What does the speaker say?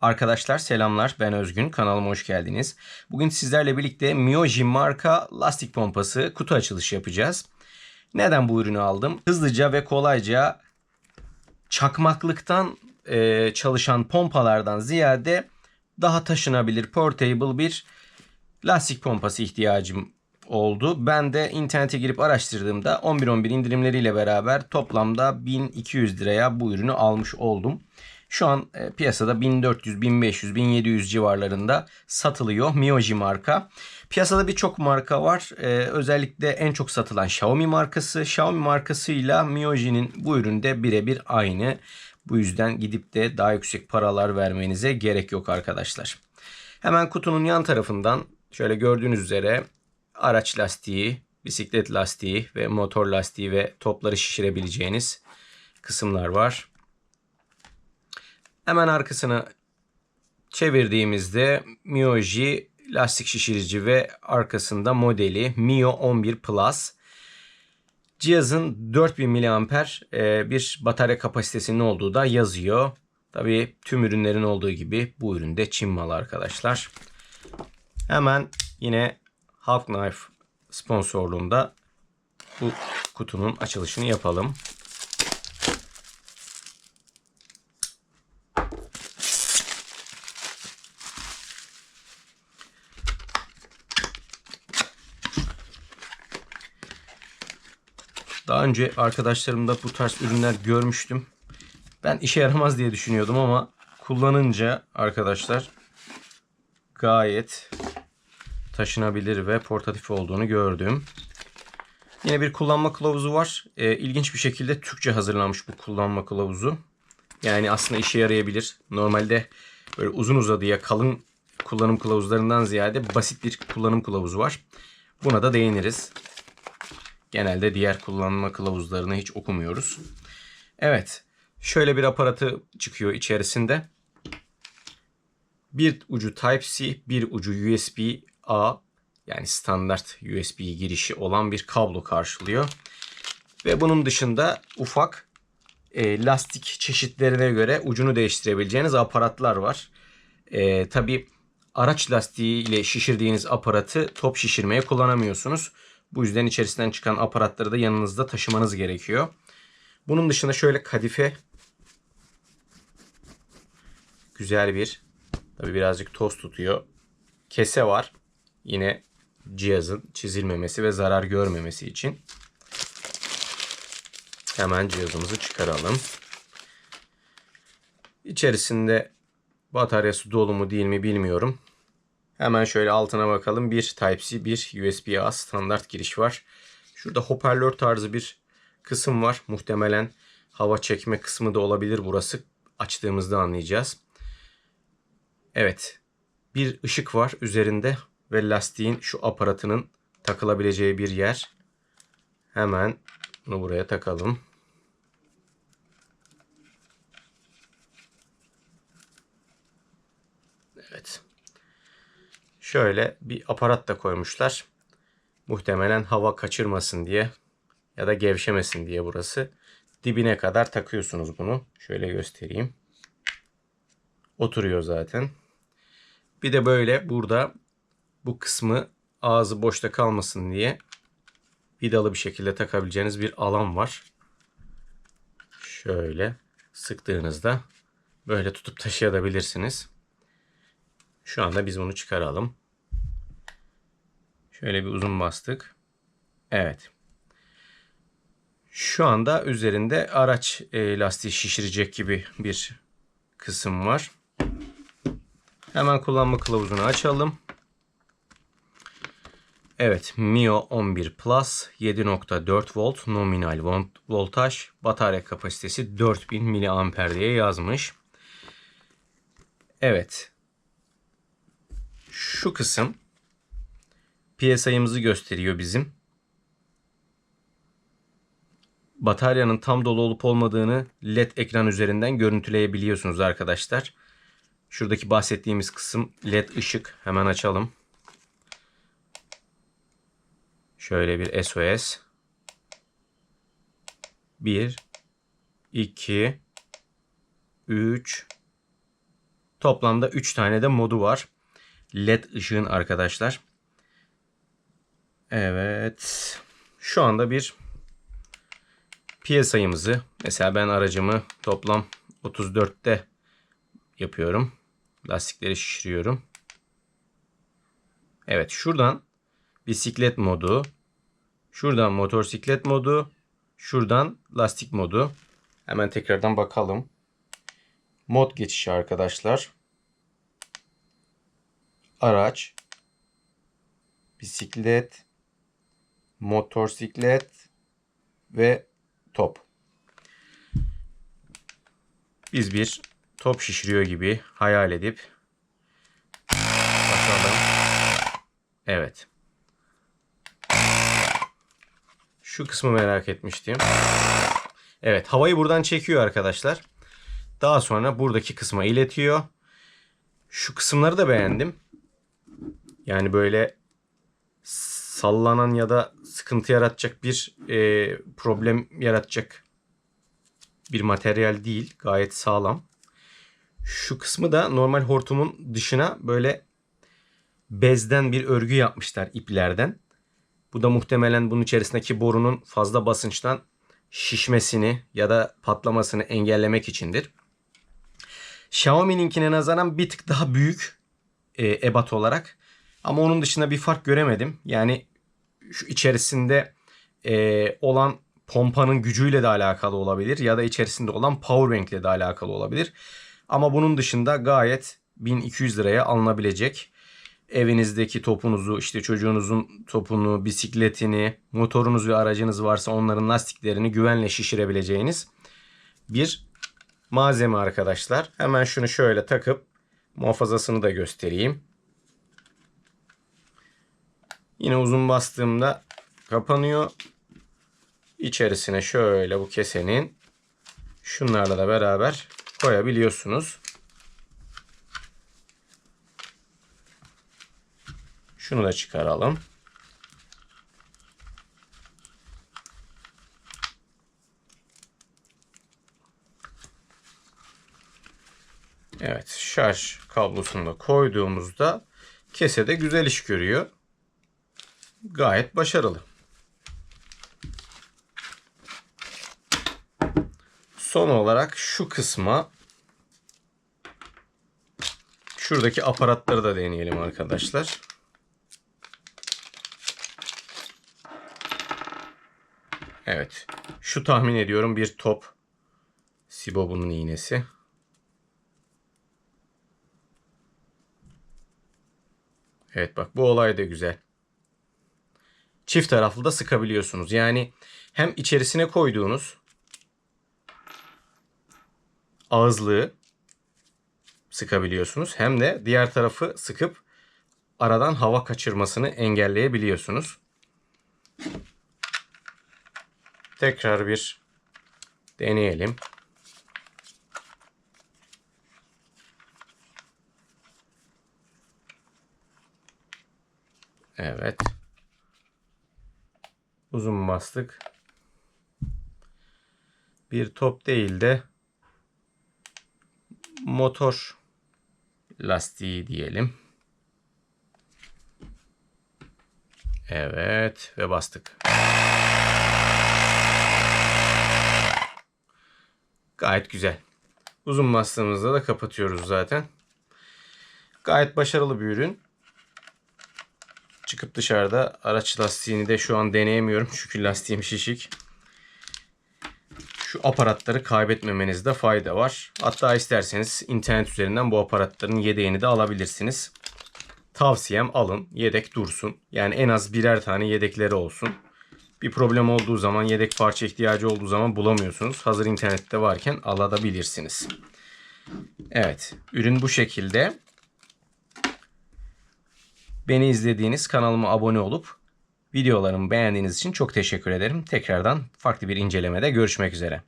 Arkadaşlar selamlar ben Özgün kanalıma hoş geldiniz. Bugün sizlerle birlikte Mioji marka lastik pompası kutu açılışı yapacağız. Neden bu ürünü aldım? Hızlıca ve kolayca çakmaklıktan e, çalışan pompalardan ziyade daha taşınabilir portable bir lastik pompası ihtiyacım oldu. Ben de internete girip araştırdığımda 11.11 indirimleriyle beraber toplamda 1200 liraya bu ürünü almış oldum. Şu an e, piyasada 1400, 1500, 1700 civarlarında satılıyor. Mioji marka. Piyasada birçok marka var. E, özellikle en çok satılan Xiaomi markası. Xiaomi markasıyla Mioji'nin bu üründe birebir aynı. Bu yüzden gidip de daha yüksek paralar vermenize gerek yok arkadaşlar. Hemen kutunun yan tarafından şöyle gördüğünüz üzere araç lastiği, bisiklet lastiği ve motor lastiği ve topları şişirebileceğiniz kısımlar var. Hemen arkasını çevirdiğimizde Mioji lastik şişirici ve arkasında modeli Mio 11 Plus. Cihazın 4000 mAh e, bir batarya kapasitesinin olduğu da yazıyor. Tabii tüm ürünlerin olduğu gibi bu üründe Çin malı arkadaşlar. Hemen yine Half Knife sponsorluğunda bu kutunun açılışını yapalım. Daha önce arkadaşlarımda bu tarz ürünler görmüştüm. Ben işe yaramaz diye düşünüyordum ama kullanınca arkadaşlar gayet taşınabilir ve portatif olduğunu gördüm. Yine bir kullanma kılavuzu var. E, ilginç bir şekilde Türkçe hazırlanmış bu kullanma kılavuzu. Yani aslında işe yarayabilir. Normalde böyle uzun uzadıya kalın kullanım kılavuzlarından ziyade basit bir kullanım kılavuzu var. Buna da değiniriz. Genelde diğer kullanma kılavuzlarını hiç okumuyoruz. Evet. Şöyle bir aparatı çıkıyor içerisinde. Bir ucu Type-C, bir ucu USB-A yani standart USB girişi olan bir kablo karşılıyor. Ve bunun dışında ufak e, lastik çeşitlerine göre ucunu değiştirebileceğiniz aparatlar var. E, Tabi araç lastiği ile şişirdiğiniz aparatı top şişirmeye kullanamıyorsunuz. Bu yüzden içerisinden çıkan aparatları da yanınızda taşımanız gerekiyor. Bunun dışında şöyle kadife güzel bir tabi birazcık toz tutuyor. Kese var. Yine cihazın çizilmemesi ve zarar görmemesi için. Hemen cihazımızı çıkaralım. İçerisinde bataryası dolu mu değil mi bilmiyorum. Hemen şöyle altına bakalım. Bir Type-C, bir USB-A standart giriş var. Şurada hoparlör tarzı bir kısım var. Muhtemelen hava çekme kısmı da olabilir burası. Açtığımızda anlayacağız. Evet. Bir ışık var üzerinde ve lastiğin şu aparatının takılabileceği bir yer. Hemen bunu buraya takalım. Evet. Şöyle bir aparat da koymuşlar. Muhtemelen hava kaçırmasın diye ya da gevşemesin diye burası. Dibine kadar takıyorsunuz bunu. Şöyle göstereyim. Oturuyor zaten. Bir de böyle burada bu kısmı ağzı boşta kalmasın diye vidalı bir şekilde takabileceğiniz bir alan var. Şöyle sıktığınızda böyle tutup taşıyabilirsiniz. Şu anda biz bunu çıkaralım. Şöyle bir uzun bastık. Evet. Şu anda üzerinde araç e, lastiği şişirecek gibi bir kısım var. Hemen kullanma kılavuzunu açalım. Evet, Mio 11 Plus 7.4 volt nominal voltaj, batarya kapasitesi 4000 mAh diye yazmış. Evet. Şu kısım PSI'ımızı gösteriyor bizim. Bataryanın tam dolu olup olmadığını LED ekran üzerinden görüntüleyebiliyorsunuz arkadaşlar. Şuradaki bahsettiğimiz kısım LED ışık. Hemen açalım. Şöyle bir SOS. 1 2 3 Toplamda 3 tane de modu var. LED ışığın arkadaşlar. Evet. Şu anda bir piyasayımızı mesela ben aracımı toplam 34'te yapıyorum. Lastikleri şişiriyorum. Evet şuradan bisiklet modu, şuradan motosiklet modu, şuradan lastik modu. Hemen tekrardan bakalım. Mod geçişi arkadaşlar. Araç, bisiklet, motosiklet ve top. Biz bir top şişiriyor gibi hayal edip bakalım. Evet. Şu kısmı merak etmiştim. Evet havayı buradan çekiyor arkadaşlar. Daha sonra buradaki kısma iletiyor. Şu kısımları da beğendim. Yani böyle sallanan ya da sıkıntı yaratacak bir e, problem yaratacak bir materyal değil. Gayet sağlam. Şu kısmı da normal hortumun dışına böyle bezden bir örgü yapmışlar iplerden. Bu da muhtemelen bunun içerisindeki borunun fazla basınçtan şişmesini ya da patlamasını engellemek içindir. Xiaomi'ninkine nazaran bir tık daha büyük e, ebat olarak. Ama onun dışında bir fark göremedim. Yani şu içerisinde e, olan pompanın gücüyle de alakalı olabilir ya da içerisinde olan power bank ile de alakalı olabilir. Ama bunun dışında gayet 1200 liraya alınabilecek evinizdeki topunuzu, işte çocuğunuzun topunu, bisikletini, motorunuz ve aracınız varsa onların lastiklerini güvenle şişirebileceğiniz bir malzeme arkadaşlar. Hemen şunu şöyle takıp muhafazasını da göstereyim. Yine uzun bastığımda kapanıyor. İçerisine şöyle bu kesenin şunlarla da beraber koyabiliyorsunuz. Şunu da çıkaralım. Evet şarj kablosunu da koyduğumuzda kese de güzel iş görüyor. Gayet başarılı. Son olarak şu kısma şuradaki aparatları da deneyelim arkadaşlar. Evet. Şu tahmin ediyorum bir top. Sibob'un iğnesi. Evet bak bu olay da güzel. Çift taraflı da sıkabiliyorsunuz. Yani hem içerisine koyduğunuz ağızlığı sıkabiliyorsunuz. Hem de diğer tarafı sıkıp aradan hava kaçırmasını engelleyebiliyorsunuz. Tekrar bir deneyelim. Evet. Uzun bastık. Bir top değil de motor lastiği diyelim. Evet ve bastık. Gayet güzel. Uzun bastığımızda da kapatıyoruz zaten. Gayet başarılı bir ürün. Çıkıp dışarıda araç lastiğini de şu an deneyemiyorum. Çünkü lastiğim şişik. Şu aparatları kaybetmemenizde fayda var. Hatta isterseniz internet üzerinden bu aparatların yedeğini de alabilirsiniz. Tavsiyem alın. Yedek dursun. Yani en az birer tane yedekleri olsun. Bir problem olduğu zaman, yedek parça ihtiyacı olduğu zaman bulamıyorsunuz. Hazır internette varken alabilirsiniz. Evet, ürün bu şekilde. Beni izlediğiniz kanalıma abone olup videolarımı beğendiğiniz için çok teşekkür ederim. Tekrardan farklı bir incelemede görüşmek üzere.